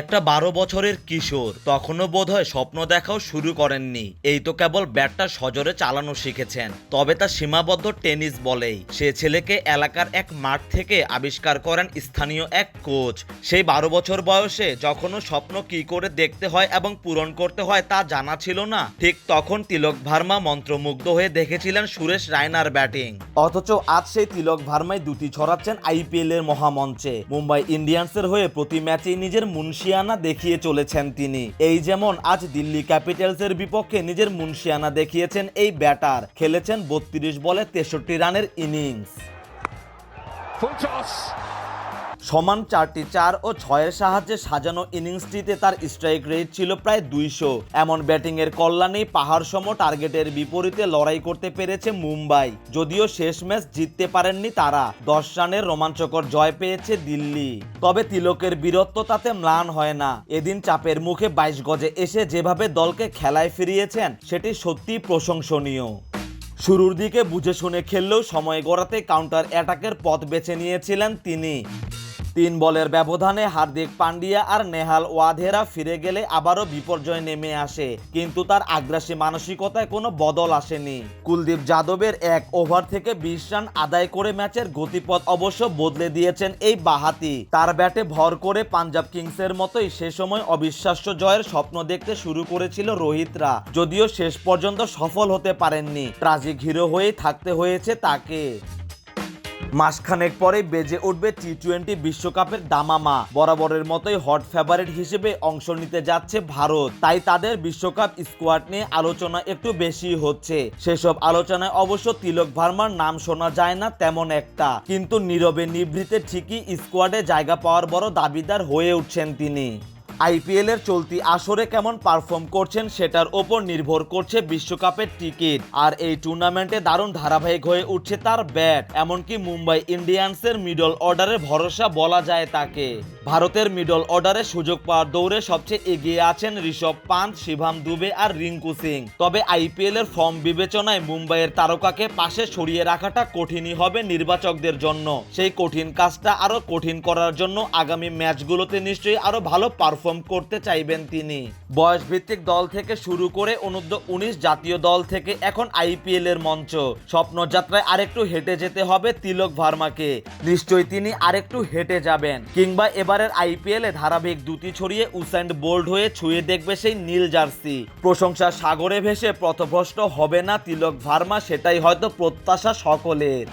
একটা বারো বছরের কিশোর। তখনও বোধহয় স্বপ্ন দেখাও শুরু করেননি। এই তো কেবল ব্যাটটা সজোরে চালানো শিখেছেন। তবে তা সীমাবদ্ধ টেনিস বলেই। সে ছেলেকে এলাকার এক মাঠ থেকে আবিষ্কার করেন স্থানীয় এক কোচ। সেই বারো বছর বয়সে যখনও স্বপ্ন কি করে দেখতে হয় এবং পূরণ করতে হয় তা জানা ছিল না, ঠিক তখন তিলক ভার্মা মন্ত্রমুগ্ধ হয়ে দেখেছিলেন সুরেশ রায়নার ব্যাটিং। অথচ আজ সেই তিলক ভার্মাই দুটি ছড়াচ্ছেন আইপিএল এর মহামঞ্চে। মুম্বাই ইন্ডিয়ান্সের হয়ে প্রতি ম্যাচেই নিজের মুন্সিয়ানা দেখিয়ে চলেছেন তিনি। এই যেমন আজ দিল্লি ক্যাপিটালসের বিপক্ষে নিজের মুন্সিয়ানা দেখিয়েছেন এই ব্যাটার। খেলেছেন বত্রিশ বলে তেষট্টি রানের ইনিংস. সমান চারটি চার ও ছয়ের সাহায্যে সাজানো ইনিংসটিতে তার স্ট্রাইক রেট ছিল প্রায় দুইশো। এমন ব্যাটিংয়ের কল্যাণেই পাহাড় সম টার্গেটের বিপরীতে লড়াই করতে পেরেছে মুম্বাই। যদিও শেষ ম্যাচ জিততে পারেননি তারা। দশ রানের রোমাঞ্চকর জয় পেয়েছে দিল্লি। তবে তিলকের বীরত্ব তাতে ম্লান হয় না। এদিন চাপের মুখে বাইশ গজে এসে যেভাবে দলকে খেলায় ফিরিয়েছেন, সেটি সত্যিই প্রশংসনীয়। শুরুর দিকে বুঝে শুনে খেললেও সময় গড়াতে কাউন্টার অ্যাটাকের পথ বেছে নিয়েছিলেন তিনি। তিন বলের ব্যবধানে হার্দিক পান্ডিয়া আর নেহাল ওয়াধেরা ফিরে গেলে আবারও বিপর্যয় নেমে আসে। কিন্তু তার আগ্রাসী মানসিকতায় কোনো বদল আসেনি। কুলদীপ যাদবের এক ওভার থেকে বিশ রান আদায় করে ম্যাচের গতিপথ অবশ্য বদলে দিয়েছেন এই বাহাতি। তার ব্যাটে ভর করে পাঞ্জাব কিংসের মতোই সে সময় অবিশ্বাস্য জয়ের স্বপ্ন দেখতে শুরু করেছিল রোহিতরা। যদিও শেষ পর্যন্ত সফল হতে পারেননি। ট্রাজিক হিরো হয়েই থাকতে হয়েছে তাকে। মাসখানেক পরে বেজে উঠবে টি টোয়েন্টি বিশ্বকাপের দামামা। বরাবরের মতোই হট ফেভারিট হিসেবে অংশ নিতে যাচ্ছে ভারত। তাই তাদের বিশ্বকাপ স্কোয়াড নিয়ে আলোচনা একটু বেশি হচ্ছে। সেসব আলোচনায় অবশ্য তিলক ভার্মার নাম শোনা যায় না তেমন একটা। কিন্তু নীরবে নিভৃতে ঠিকই স্কোয়াডে জায়গা পাওয়ার বড় দাবিদার হয়ে উঠছেন তিনি। আইপিএল এর চলতি আসরে কেমন পারফর্ম করছেন সেটার ওপর নির্ভর করছে বিশ্বকাপের টিকিট আর এই টুর্নামেন্টে দারুণ ধারাবাহিক হয়ে উঠছে তার ব্যাট এমনকি মুম্বাই ইন্ডিয়ান্সের মিডল অর্ডারের ভরসা বলা যায় তাকে। ভারতের মিডল অর্ডারে সুযোগ পাওয়ার দৌড়ে সবচেয়ে এগিয়ে আছেন ঋষভ পান্ত শিভাম দুবে আর রিঙ্কু সিং। তবে আইপিএল এর ফর্ম বিবেচনায় মুম্বাইয়ের তারকাকে পাশে সরিয়ে রাখাটা কঠিনই হবে নির্বাচকদের জন্য। সেই কঠিন কাজটা আরও কঠিন করার জন্য আগামী ম্যাচগুলোতে নিশ্চয়ই আরও ভালো পারফর্ম করতে চাইবেন তিনি। বয়স ভিত্তিক দল থেকে শুরু করে অনূর্ধ্ব উনিশ জাতীয় দল থেকে এখন আইপিএল এর মঞ্চ। স্বপ্নযাত্রায় আরেকটু হেঁটে যেতে হবে তিলক ভার্মাকে। নিশ্চয়ই তিনি আরেকটু হেঁটে যাবেন। কিংবা এবারের আইপিএল ধারাবাহিক দুটি ছড়িয়ে উসাইন বোল্ড হয়ে ছুঁয়ে দেখবে সেই নীল জার্সি প্রশংসা সাগরে ভেসে পথভ্রষ্ট হবে না তিলক ভার্মা, সেটাই হয়তো প্রত্যাশা সকলের.